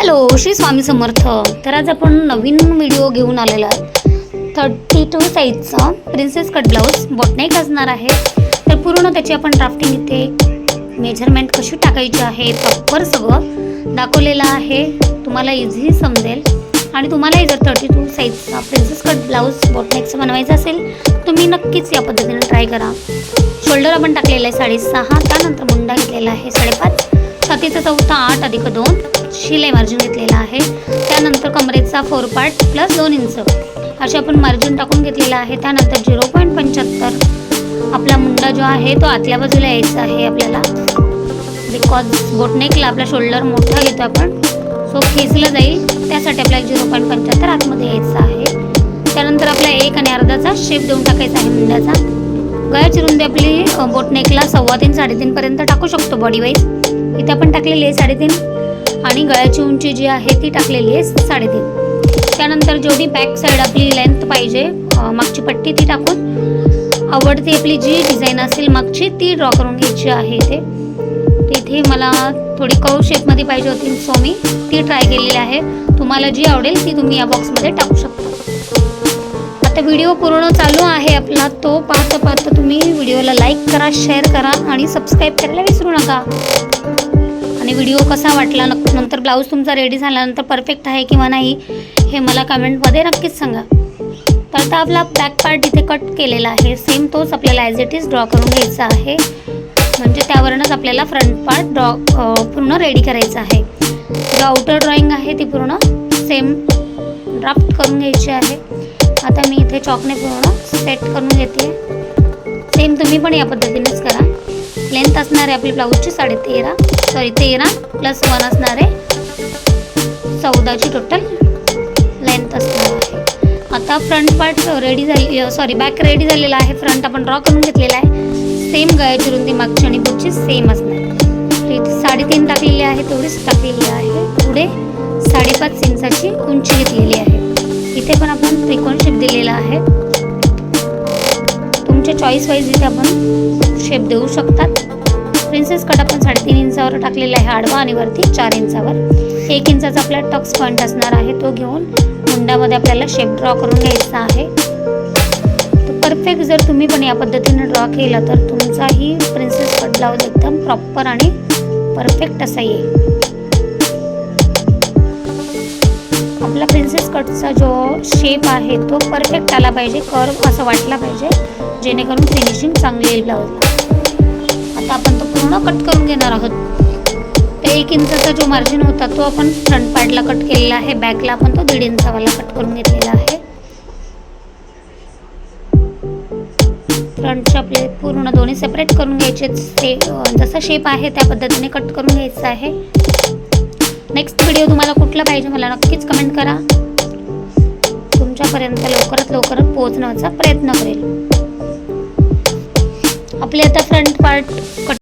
Hello Shri Swami Samarth. तर आज आपण नवीन व्हिडिओ घेऊन आलेलो आहे थर्टी टू साईजचा प्रिन्सेस कट ब्लाऊज बोटनेक असणार आहे. तर पूर्ण त्याची आपण ड्राफ्टिंग इथे मेजरमेंट कशी टाकायची आहे प्रॉपर सगळं दाखवलेलं आहे. तुम्हाला इझी समजेल. आणि तुम्हालाही जर थर्टी टू साईजचा प्रिन्सेस कट ब्लाऊज बोटनेकचं बनवायचं असेल तुम्ही नक्कीच या पद्धतीने ट्राय करा. शोल्डर आपण टाकलेला आहे साडेसहा. त्यानंतर मुंडा घेतलेला आहे साडेपाच. छातीचा चौथा आठ अधिक दोन शिलाई मार्जिन घेतलेला आहे. त्यानंतर कमरेचा फोर पार्ट प्लस दोन इंच असे आपण मार्जिन टाकून घेतलेला आहे. त्यानंतर झिरो पॉईंट पंच्याहत्तर. आपला मुंडा जो आहे तो आतल्या बाजूला यायचा आहे आपल्याला. बिकॉज बोटनेकला आपला शोल्डर मोठा घेतो आपण. सो खेचलं जाईल. त्यासाठी आपल्याला झिरो पॉईंट पंच्याहत्तर आतमध्ये यायचं आहे. त्यानंतर आपला एक आणि अर्धाचा शेप देऊन टाकायचा आहे मुंड्याचा. गळ्याची रुंदी आपली बोटनेकला सव्वा तीन साडेतीनपर्यंत टाकू शकतो बॉडी वाईज इथे आपण टाकलेली आहे साडेतीन. आणि गळ्याची उंची जी आहे ती टाकलेली आहे साडेतीन. त्यानंतर जेवढी बॅक साईड आपली लेंथ पाहिजे मागची पट्टी ती टाकून आवडती आपली जी डिझाईन असेल मागची ती ड्रॉ करून घ्यायची आहे इथे. तिथे इथे मला थोडी कव शेपमध्ये पाहिजे होती सो मी ती ट्राय केलेली आहे. तुम्हाला जी आवडेल ती तुम्ही या बॉक्समध्ये टाकू शकता. तर व्हिडिओ पूर्ण चालू आहे आपला तो पाहता पाहता तुम्ही व्हिडिओला लाईक करा शेअर करा आणि सबस्क्राईब करायला विसरू नका. आणि व्हिडिओ कसा वाटला नक नंतर ब्लाऊज तुमचा रेडी झाल्यानंतर परफेक्ट आहे किंवा नाही हे मला कमेंटमध्ये नक्कीच सांगा. तर आता आपला बॅक पार्ट इथे कट केलेला आहे. सेम तोच आपल्याला ॲज इट इज ड्रॉ करून घ्यायचा आहे. म्हणजे त्यावरूनच आपल्याला फ्रंट पार्ट ड्रॉ पूर्ण रेडी करायचं आहे. जो आउटर ड्रॉइंग आहे ती पूर्ण सेम ड्राफ्ट करून घ्यायची आहे. आता मी इथे चॉकने पूर्ण सेट करून घेते. सेम तुम्ही पण या पद्धतीनेच करा. लेंथ असणार आहे आपली ब्लाऊजची साडे तेरा सॉरी तेरा प्लस वन असणार आहे चौदाची टोटल लेंथ असणार आहे. आता फ्रंट पार्ट रेडी झाली सॉरी बॅक रेडी झालेला आहे. फ्रंट आपण ड्रॉ करून घेतलेला आहे. सेम गळ्याची रुंदी मागची आणि पुढची सेम असणार. साडेतीन टाकलेली आहे तेवढीच टाकलेली आहे. पुढे साडेपाच इंचाची उंची घेतलेली आहे. इथे पण आपण त्रिकोण शेप दिलेला आहे. तुमच्या चॉईस वाईज इथे आपण शेप देऊ शकतात. प्रिन्सेस कट आपण साडेतीन इंचावर टाकलेला आहे आडवा आणि वरती चार इंचावर. एक इंचाचा आपला टक्स पॉईंट असणार आहे तो घेऊन मुंडामध्ये आपल्याला शेप ड्रॉ करून घ्यायचा आहे. परफेक्ट जर तुम्ही पण या पद्धतीने ड्रॉ केला तर तुमचाही प्रिन्सेस कट ब्लाऊज एकदम प्रॉपर आणि परफेक्ट असा येईल. आपला प्रिन्सेस कटचा जो शेप आहे तो परफेक्ट आला पाहिजे कर्व असं वाटला पाहिजे जेणेकरून फिनिशिंग चांगली येईल ब्लाऊजला आता आपण तो पूर्ण कट करून घेणार आहोत. तर एक इंचाचा जो मार्जिन होता तो आपण फ्रंट पार्टला कट केलेला आहे बॅकला आपण तो दीड इंचावाला कट करून घेतलेला आहे. फ्रंटचे आपले पूर्ण दोन्ही सेपरेट करून घ्यायचे ते जसा शेप आहे त्या पद्धतीने कट करून घ्यायचा आहे. नेक्स्ट व्हिडिओ तुम्हाला कुठला पाहिजे मला नक्कीच कमेंट करा. तुमच्यापर्यंत लवकरात लवकर पोहोचण्याचा प्रयत्न करेल. आपले आता फ्रंट पार्ट कट